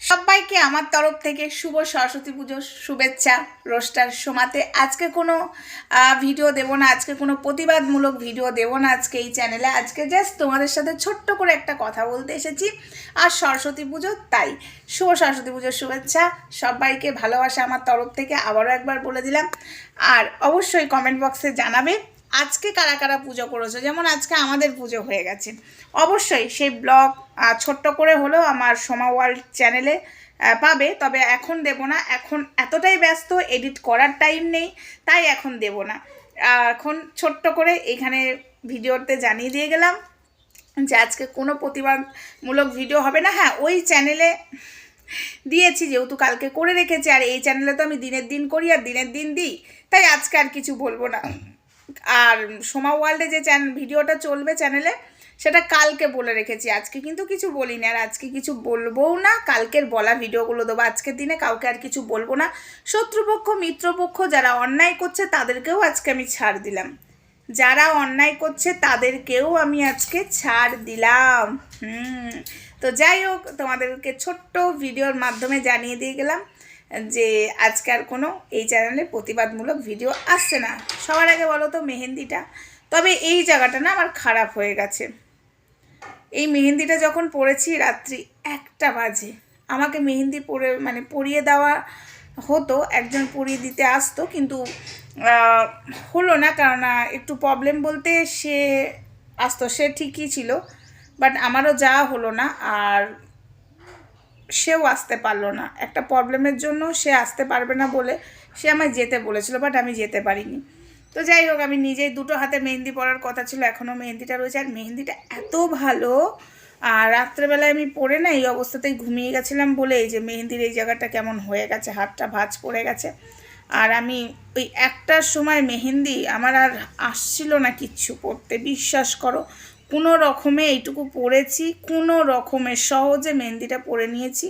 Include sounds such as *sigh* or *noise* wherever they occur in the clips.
সবাইকে আমার তরফ থেকে শুভ সরস্বতী পুজোর শুভেচ্ছা, রোস্টার সোমাতে। আজকে কোনো ভিডিও দেবো না, আজকে কোনো প্রতিবাদমূলক ভিডিও দেবো না আজকে এই চ্যানেলে। আজকে জাস্ট তোমাদের সাথে ছোট্ট করে একটা কথা বলতে এসেছি, আর সরস্বতী পুজো তাই। শুভ সরস্বতী পুজোর শুভেচ্ছা, সবাইকে ভালোবাসা আমার তরফ থেকে আবারও একবার বলে দিলাম। আর অবশ্যই কমেন্ট বক্সে জানাবে আজকে কারা কারা পুজো করেছ? যেমন আজকে আমাদের পুজো হয়ে গেছে। অবশ্যই সেই ব্লগ ছোট্ট করে হলেও আমার সোমা ওয়ার্ল্ড চ্যানেলে পাবে। তবে এখন দেব না। এখন এতটাই ব্যস্ত, এডিট করার টাইম নেই, তাই এখন দেব না। এখন ছোট্ট করে এখানে ভিডিওতে জানিয়ে দিয়ে গেলাম যে আজকে কোনো প্রতিবাদমূলক ভিডিও হবে না। হ্যাঁ ওই চ্যানেলে দিয়েছি, যেহেতু কালকে করে রেখেছি। আর এই চ্যানেলে তো আমি দিনের দিন করি আর দিনের দিন দিই। তাই আজকে আর কিছু বলব না। আর সোমা ওয়ার্ল্ডে যে চ্যানেল ভিডিওটা চলবে চ্যানেলে, সেটা কালকে বলে রেখেছি। আজকে কিন্তু কিছু বলিনি, আর আজকে কিছু বলবোও না। কালকের বলা ভিডিওগুলো দেবো। আজকের দিনে কাউকে আর কিছু বলব না। শত্রুপক্ষ, মিত্রপক্ষ যারা অন্যায় করছে, তাদেরকেও আজকে আমি ছাড় দিলাম। যারা অন্যায় করছে, তাদেরকেও আমি আজকে ছাড় দিলাম। হুম। তো যাই হোক, তোমাদেরকে ছোট্ট ভিডিওর মাধ্যমে জানিয়ে দিয়ে গেলাম। যে আজকে আর কোনো এই চ্যানেলে প্রতিবাদমূলক ভিডিও আসছে না। সবার আগে বলো তো মেহেন্দিটা। তবে এই জায়গাটা না আমার খারাপ হয়ে গেছে। এই মেহেন্দিটা যখন পরেছি রাত্রি একটা বাজে। আমাকে মেহেন্দি পরে মানে পরিয়ে দেওয়া হতো একজন পরিয়ে দিতে আসতো কিন্তু হলো না আহ, একটু প্রবলেম বলতে সে আসতো সে ঠিকই ছিল। বাট আমারও যাওয়া হলো না আর সেও আসতে পারল না। একটা প্রবলেমের জন্য সে আসতে পারবে না বলে সে আমায় যেতে বলেছিল বাট আমি যেতে পারিনি। তো যাই হোক, আমি নিজেই দুটো হাতে মেহেন্দি পরার কথা ছিল এখনও মেহেন্দিটা রয়েছে। আর মেহেন্দিটা এত ভালো, আর রাত্রেবেলায় আমি পরে না এই অবস্থাতেই ঘুমিয়ে গেছিলাম বলে এই যে মেহেন্দির এই জায়গাটা কেমন হয়ে গেছে, হাতটা ভাঁজ পড়ে গেছে। আর আমি ওই একটার সময় মেহেন্দি আমার আর আসছিল না কিচ্ছু পড়তে, বিশ্বাস করো। কোনো রকমে এইটুকু পরেছি কোনো রকমে সহজে মেহেন্দিটা পরে নিয়েছি।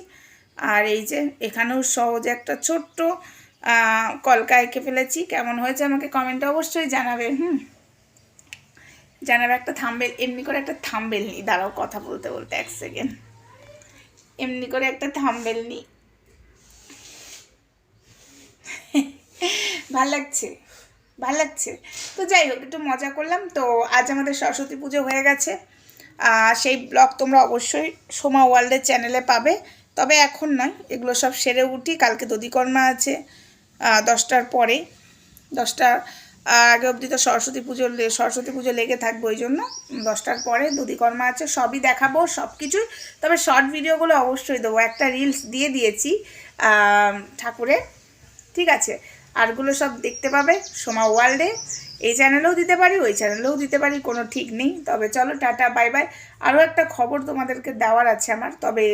আর এই যে এখানেও সহজে একটা ছোট্ট কলকা এঁকে ফেলেছি। কেমন হয়েছে আমাকে কমেন্টে অবশ্যই জানাবে, হুম? জানাবে একটা থাম্বেল, এমনি করে একটা থাম্বেল নিই। দাঁড়াও কথা বলতে বলতে এক সেকেন্ড এমনি করে একটা থাম্বেল নিই। *laughs* ভালো লাগছে? ভালো লাগছে। তো যাই হোক, একটু মজা করলাম। তো আজ আমাদের সরস্বতী পুজো হয়ে গেছে। সেই ব্লগ তোমরা অবশ্যই সোমা ওয়ার্ল্ডের চ্যানেলে পাবে। তবে এখন নয়, এগুলো সব সেরে উঠি। কালকে দধিকর্মা আছে দশটার পরে। দশটা আগে অবধি তো সরস্বতী পুজো সরস্বতী পুজো লেগে থাকবে ওই জন্য। দশটার পরে দধিকর্মা আছে, সবই দেখাবো, সব কিছুই। তবে শর্ট ভিডিওগুলো অবশ্যই দেবো। একটা রিলস দিয়ে দিয়েছি ঠাকুরের। ঠিক আছে? আরগুলো সব দেখতে পাবে। সোমা ওয়ার্ল্ডে। এই চ্যানেলেও দিতে পারি, ওই চ্যানেলেও দিতে পারি, কোনো ঠিক নেই। তবে চলো, টাটা, বাই বাই। আরও একটা খবর তোমাদেরকে দেওয়ার আছে আমার, তবে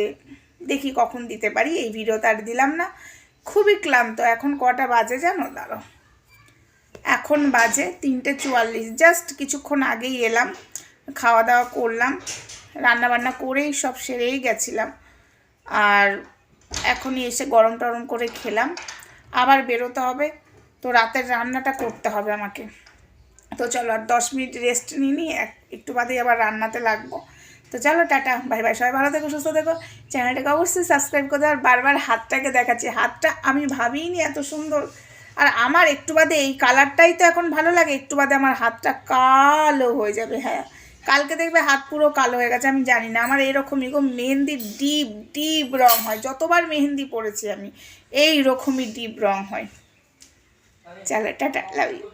দেখি কখন দিতে পারি, এই ভিডিওতে আর দিলাম না। খুবই ক্লান্ত, এখন কটা বাজে জানো? দাঁড়ো এখন বাজে তিনটে চুয়াল্লিশ জাস্ট কিছুক্ষণ আগেই এলাম খাওয়া দাওয়া করলাম রান্না বান্না করেই সব সেরেই গেছিলাম। আর এখনই এসে গরম টরম করে খেলাম। আবার বেরোতে হবে। তো রাতের রান্নাটা করতে হবে আমাকে। তো চলো আর দশ মিনিট রেস্ট নিয়ে নিই এক, একটু বাদেই আবার রান্নাতে লাগবো। তো চলো, টাটা ভাই ভাই সবাই ভালো থেকো, সুস্থ থেকো। চ্যানেলটাকে অবশ্যই সাবস্ক্রাইব করতে আর বারবার হাতটাকে দেখাচ্ছি। হাতটা আমি ভাবিনি এত সুন্দর। আর আমার একটু বাদে এই কালারটাই তো এখন ভালো লাগে, একটু বাদে আমার হাতটা কালো হয়ে যাবে হ্যাঁ। কালকে দেখবে হাত পুরো কালো হয়ে গেছে আমি জানি না। আমার এরকমই গো মেহেন্দির ডিপ ডিপ রং হয়। যতবার মেহেন্দি পরেছি আমি এই রকমই ডিপ রং হয়। চলো টাটা লাভ ইউ